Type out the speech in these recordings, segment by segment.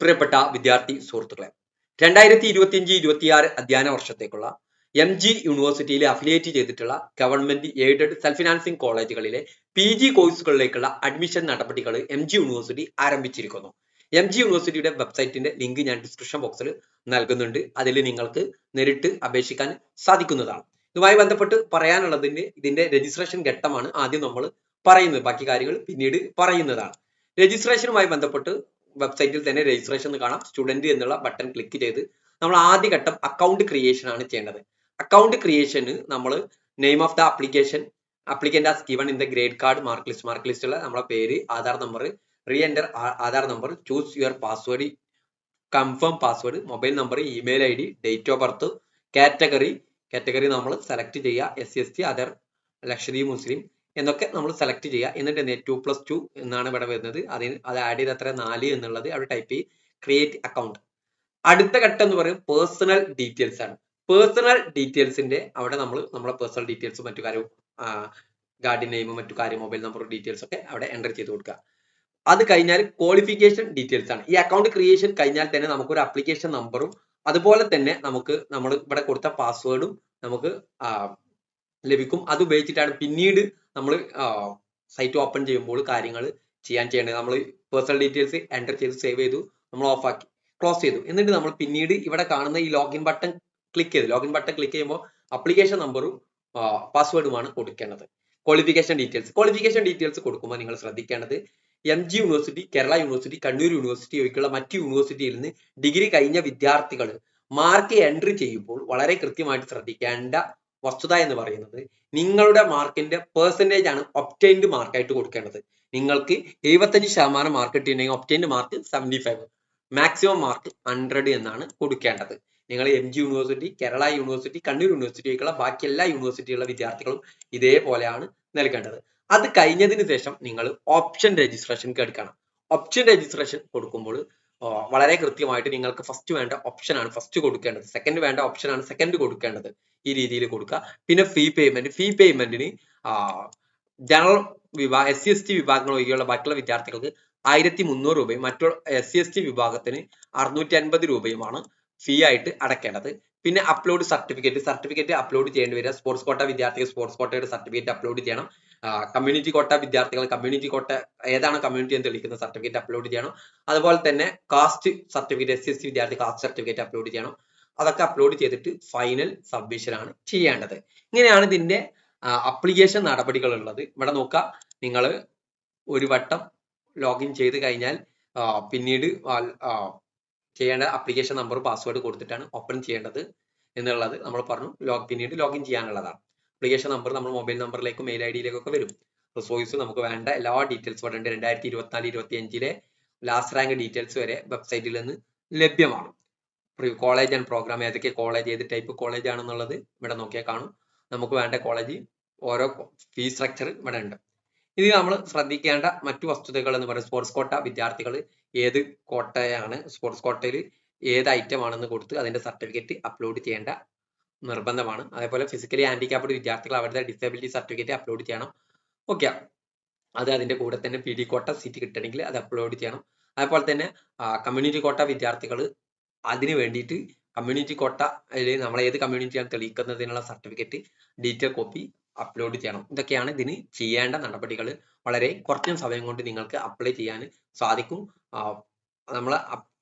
പ്രിയപ്പെട്ട വിദ്യാർത്ഥി സുഹൃത്തുക്കളെ രണ്ടായിരത്തി ഇരുപത്തിയഞ്ച് ഇരുപത്തിയാറ് അധ്യയന വർഷത്തേക്കുള്ള എം ജി യൂണിവേഴ്സിറ്റിയിൽ അഫിലിയേറ്റ് ചെയ്തിട്ടുള്ള ഗവൺമെന്റ് എയ്ഡഡ് സെൽഫ് ഫിനാൻസിംഗ് കോളേജുകളിലെ പി ജി കോഴ്സുകളിലേക്കുള്ള അഡ്മിഷൻ നടപടികൾ എം ജി യൂണിവേഴ്സിറ്റി ആരംഭിച്ചിരിക്കുന്നു. എം ജി യൂണിവേഴ്സിറ്റിയുടെ വെബ്സൈറ്റിന്റെ ലിങ്ക് ഞാൻ ഡിസ്ക്രിപ്ഷൻ ബോക്സിൽ നൽകുന്നുണ്ട്. അതിൽ നിങ്ങൾക്ക് നേരിട്ട് അപേക്ഷിക്കാൻ സാധിക്കുന്നതാണ്. ഇതുമായി ബന്ധപ്പെട്ട് പറയാനുള്ളതിന്റെ ഇതിന്റെ രജിസ്ട്രേഷൻ ഘട്ടമാണ് ആദ്യം നമ്മൾ പറയുന്നത്. ബാക്കി കാര്യങ്ങൾ പിന്നീട് പറയുന്നതാണ്. രജിസ്ട്രേഷനുമായി ബന്ധപ്പെട്ട് വെബ്സൈറ്റിൽ തന്നെ രജിസ്ട്രേഷൻ കാണാം. സ്റ്റുഡന്റ് എന്നുള്ള ബട്ടൺ ക്ലിക്ക് ചെയ്ത് നമ്മൾ ആദ്യ ഘട്ടം അക്കൗണ്ട് ക്രിയേഷൻ ആണ് ചെയ്യേണ്ടത്. അക്കൗണ്ട് ക്രിയേഷന് നമ്മൾ name of the application applicant as given in the grade card mark list mark ലിസ്റ്റുള്ള നമ്മളെ പേര് Aadhaar number reenter Aadhaar number choose your password confirm password mobile number email I D date of birth category category നമ്മൾ select ചെയ്യുക. S C S T other Lakshadweep മുസ്ലിം എന്നൊക്കെ നമ്മൾ select ചെയ്യുക. എന്നിട്ട് എന്ത് two plus two എന്നാണ് ഇവിടെ വരുന്നത്. അതിന് അത് ആഡ് ചെയ്ത് അത്ര നാല് എന്നുള്ളത്. അവിടെ ടൈപ്പ് ചെയ്ത് ക്രിയേറ്റ് അക്കൗണ്ട് അടുത്ത ഘട്ടം എന്ന് പറയും പേഴ്സണൽ ഡീറ്റെയിൽസ് ആണ്. പേഴ്സണൽ ഡീറ്റെയിൽസിന്റെ അവിടെ നമ്മൾ നമ്മളെ പേഴ്സണൽ ഡീറ്റെയിൽസും മറ്റു കാര്യവും ഗാർഡിയൻ നെയിമും മറ്റു കാര്യം മൊബൈൽ നമ്പർ ഡീറ്റെയിൽസ് ഒക്കെ അവിടെ എന്റർ ചെയ്ത് കൊടുക്കുക. അത് കഴിഞ്ഞാൽ ക്വാളിഫിക്കേഷൻ ഡീറ്റെയിൽസ് ആണ്. ഈ അക്കൗണ്ട് ക്രിയേഷൻ കഴിഞ്ഞാൽ തന്നെ നമുക്ക് ഒരു അപ്ലിക്കേഷൻ നമ്പറും അതുപോലെ തന്നെ നമുക്ക് നമ്മൾ ഇവിടെ കൊടുത്ത പാസ്വേഡും നമുക്ക് ലഭിക്കും. അത് ഉപയോഗിച്ചിട്ടാണ് പിന്നീട് നമ്മൾ സൈറ്റ് ഓപ്പൺ ചെയ്യുമ്പോൾ കാര്യങ്ങൾ ചെയ്യാൻ ചെയ്യേണ്ടത്. നമ്മൾ പേഴ്സണൽ ഡീറ്റെയിൽസ് എന്റർ ചെയ്ത് സേവ് ചെയ്തു നമ്മൾ ഓഫ് ആക്കി ക്ലോസ് ചെയ്തു. എന്നിട്ട് നമ്മൾ പിന്നീട് ഇവിടെ കാണുന്ന ഈ ലോഗിൻ ബട്ടൺ ക്ലിക്ക് ചെയ്ത്. ലോഗിൻ ബട്ടൺ ക്ലിക്ക് ചെയ്യുമ്പോൾ അപ്ലിക്കേഷൻ നമ്പറും പാസ്വേഡുമാണ് കൊടുക്കേണ്ടത്. ക്വാളിഫിക്കേഷൻ ഡീറ്റെയിൽസ് ക്വാളിഫിക്കേഷൻ ഡീറ്റെയിൽസ് കൊടുക്കുമ്പോൾ നിങ്ങൾ ശ്രദ്ധിക്കേണ്ടത് M G university Kerala university Kannur university ഒഴികെയുള്ള മറ്റ് യൂണിവേഴ്സിറ്റിയിൽ നിന്ന് ഡിഗ്രി കഴിഞ്ഞ വിദ്യാർത്ഥികൾ മാർക്ക് എൻട്രി ചെയ്യുമ്പോൾ വളരെ കൃത്യമായിട്ട് ശ്രദ്ധിക്കേണ്ട വസ്തുത എന്ന് പറയുന്നത് നിങ്ങളുടെ മാർക്കിന്റെ പെർസെന്റേജ് ആണ് ഒപ്റ്റൈൻഡ് മാർക്കായിട്ട് കൊടുക്കേണ്ടത്. നിങ്ങൾക്ക് എഴുപത്തഞ്ച് ശതമാനം മാർക്ക് കിട്ടിയിട്ടുണ്ടെങ്കിൽ obtained mark seventy five maximum mark hundred എന്നാണ് കൊടുക്കേണ്ടത്. നിങ്ങൾ M G university Kerala university Kannur university ഒക്കെയുള്ള ബാക്കി എല്ലാ യൂണിവേഴ്സിറ്റിയുള്ള വിദ്യാർത്ഥികളും ഇതേപോലെയാണ് നൽകേണ്ടത്. അത് കഴിഞ്ഞതിന് ശേഷം നിങ്ങൾ ഓപ്ഷൻ രജിസ്ട്രേഷൻ എടുക്കണം. ഓപ്ഷൻ രജിസ്ട്രേഷൻ കൊടുക്കുമ്പോൾ വളരെ കൃത്യമായിട്ട് നിങ്ങൾക്ക് ഫസ്റ്റ് വേണ്ട ഓപ്ഷൻ ആണ് ഫസ്റ്റ് കൊടുക്കേണ്ടത്. സെക്കൻഡ് വേണ്ട ഓപ്ഷൻ ആണ് സെക്കൻഡ് കൊടുക്കേണ്ടത് ഈ രീതിയിൽ കൊടുക്കുക. പിന്നെ ഫീ പേയ്മെന്റ് ഫീ പേയ്മെന്റിന് ജനറൽ വിഭാഗ എസ് സി എസ് ടി വിഭാഗങ്ങൾ ഒഴികെയുള്ള ബാക്കിയുള്ള വിദ്യാർത്ഥികൾക്ക് ആയിരത്തി മുന്നൂറ് രൂപയും മറ്റുള്ള എസ് സി എസ് ടി വിഭാഗത്തിന് അറുന്നൂറ്റി അൻപത് രൂപയുമാണ് ഫീ ആയിട്ട് അടക്കേണ്ടത്. പിന്നെ അപ്ലോഡ് സർട്ടിഫിക്കറ്റ് സർട്ടിഫിക്കറ്റ് അപ്ലോഡ് ചെയ്യേണ്ടി വരിക. സ്പോർട്സ് കോട്ട വിദ്യാർത്ഥികൾ സ്പോർട്സ് കോട്ടയുടെ സർട്ടിഫിക്കറ്റ് അപ്ലോഡ് ചെയ്യണം. കമ്മ്യൂണിറ്റി കോട്ട വിദ്യാർത്ഥികൾ കമ്മ്യൂണിറ്റി കോട്ട ഏതാണ് കമ്മ്യൂണിറ്റി എന്ന് തെളിയിക്കുന്ന സർട്ടിഫിക്കറ്റ് അപ്ലോഡ് ചെയ്യണം. അതുപോലെ തന്നെ കാസ്റ്റ് സർട്ടിഫിക്കറ്റ് എസ് സി വിദ്യാർത്ഥി കാസ്റ്റ് സർട്ടിഫിക്കറ്റ് അപ്ലോഡ് ചെയ്യണം. അതൊക്കെ അപ്ലോഡ് ചെയ്തിട്ട് ഫൈനൽ സബ്മിഷൻ ആണ് ചെയ്യേണ്ടത്. ഇങ്ങനെയാണ് ഇതിന്റെ അപ്ലിക്കേഷൻ നടപടികൾ ഉള്ളത്. ഇവിടെ നോക്കുക നിങ്ങൾ ഒരു വട്ടം ലോഗിൻ ചെയ്ത് കഴിഞ്ഞാൽ പിന്നീട് ചെയ്യേണ്ട അപ്ലിക്കേഷൻ നമ്പർ പാസ്വേഡ് കൊടുത്തിട്ടാണ് ഓപ്പൺ ചെയ്യേണ്ടത് എന്നുള്ളത് നമ്മൾ പറഞ്ഞു. പിന്നീട് ലോഗിൻ ചെയ്യാനുള്ളതാണ്. അപ്ലിക്കേഷൻ നമ്പർ നമ്മൾ മൊബൈൽ നമ്പറിലേക്കും മെയിൽ ഐ ഡിയിലേക്കൊക്കെ വരും. റിസോഴ്സ് നമുക്ക് വേണ്ട എല്ലാ ഡീറ്റെയിൽസ് ഉണ്ട് രണ്ടായിരത്തി ഇരുപത്തിനാല് ഇരുപത്തി അഞ്ചിലെ ലാസ്റ്റ് റാങ്ക് ഡീറ്റെയിൽസ് വരെ വെബ്സൈറ്റിൽ നിന്ന് ലഭ്യമാണ്. കോളേജ് ആൻഡ് പ്രോഗ്രാം ഏതൊക്കെ കോളേജ് ഏത് ടൈപ്പ് കോളേജ് ആണെന്നുള്ളത് ഇവിടെ നോക്കിയാൽ കാണും. നമുക്ക് വേണ്ട കോളേജ് ഓരോ ഫീസ് സ്ട്രക്ചർ ഇവിടെ ഉണ്ട്. ഇത് നമ്മൾ ശ്രദ്ധിക്കേണ്ട മറ്റു വസ്തുതകൾ എന്ന് പറയുന്നത് സ്പോർട്സ് കോട്ട വിദ്യാർത്ഥികൾ ഏത് കോട്ടയാണ് സ്പോർട്സ് കോട്ടയിൽ ഏത് ഐറ്റം ആണെന്ന് കൊടുത്ത് അതിന്റെ സർട്ടിഫിക്കറ്റ് അപ്ലോഡ് ചെയ്യേണ്ട നിർബന്ധമാണ്. അതേപോലെ ഫിസിക്കലി ഹാൻഡിക്യാപ്ഡ് വിദ്യാർത്ഥികൾ അവരുടെ ഡിസബിലിറ്റി സർട്ടിഫിക്കറ്റ് അപ്ലോഡ് ചെയ്യണം. ഓക്കെ അത് അതിന്റെ കൂടെ തന്നെ പി ഡി കോട്ട സീറ്റ് കിട്ടണമെങ്കിൽ അത് അപ്ലോഡ് ചെയ്യണം. അതേപോലെ തന്നെ കമ്മ്യൂണിറ്റി കോട്ട വിദ്യാർത്ഥികൾ അതിന് വേണ്ടിയിട്ട് കമ്മ്യൂണിറ്റി കോട്ട അതിൽ നമ്മൾ ഏത് കമ്മ്യൂണിറ്റിയാണ് തെളിയിക്കുന്നതിനുള്ള സർട്ടിഫിക്കറ്റ് ഡീറ്റെയിൽ കോപ്പി അപ്ലോഡ് ചെയ്യണം. ഇതൊക്കെയാണ് ഇതിന് ചെയ്യേണ്ട നടപടികൾ വളരെ കുറച്ചും സമയം കൊണ്ട് നിങ്ങൾക്ക് അപ്ലൈ ചെയ്യാൻ സാധിക്കും. നമ്മൾ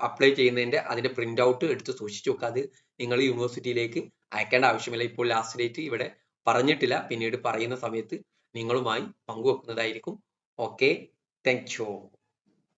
അപ്ലൈ ചെയ്യുന്നതിന്റെ അതിന്റെ പ്രിന്റ് ഔട്ട് എടുത്ത് സൂക്ഷിച്ചു വെക്കുക നിങ്ങൾ യൂണിവേഴ്സിറ്റിയിലേക്ക് അയക്കേണ്ട ആവശ്യമില്ല. ഇപ്പോൾ ലാസ്റ്റ് ഡേറ്റ് ഇവിടെ പറഞ്ഞിട്ടില്ല. പിന്നീട് പറയുന്ന സമയത്ത് നിങ്ങളുമായി പങ്കുവെക്കുന്നതായിരിക്കും. Okay thank you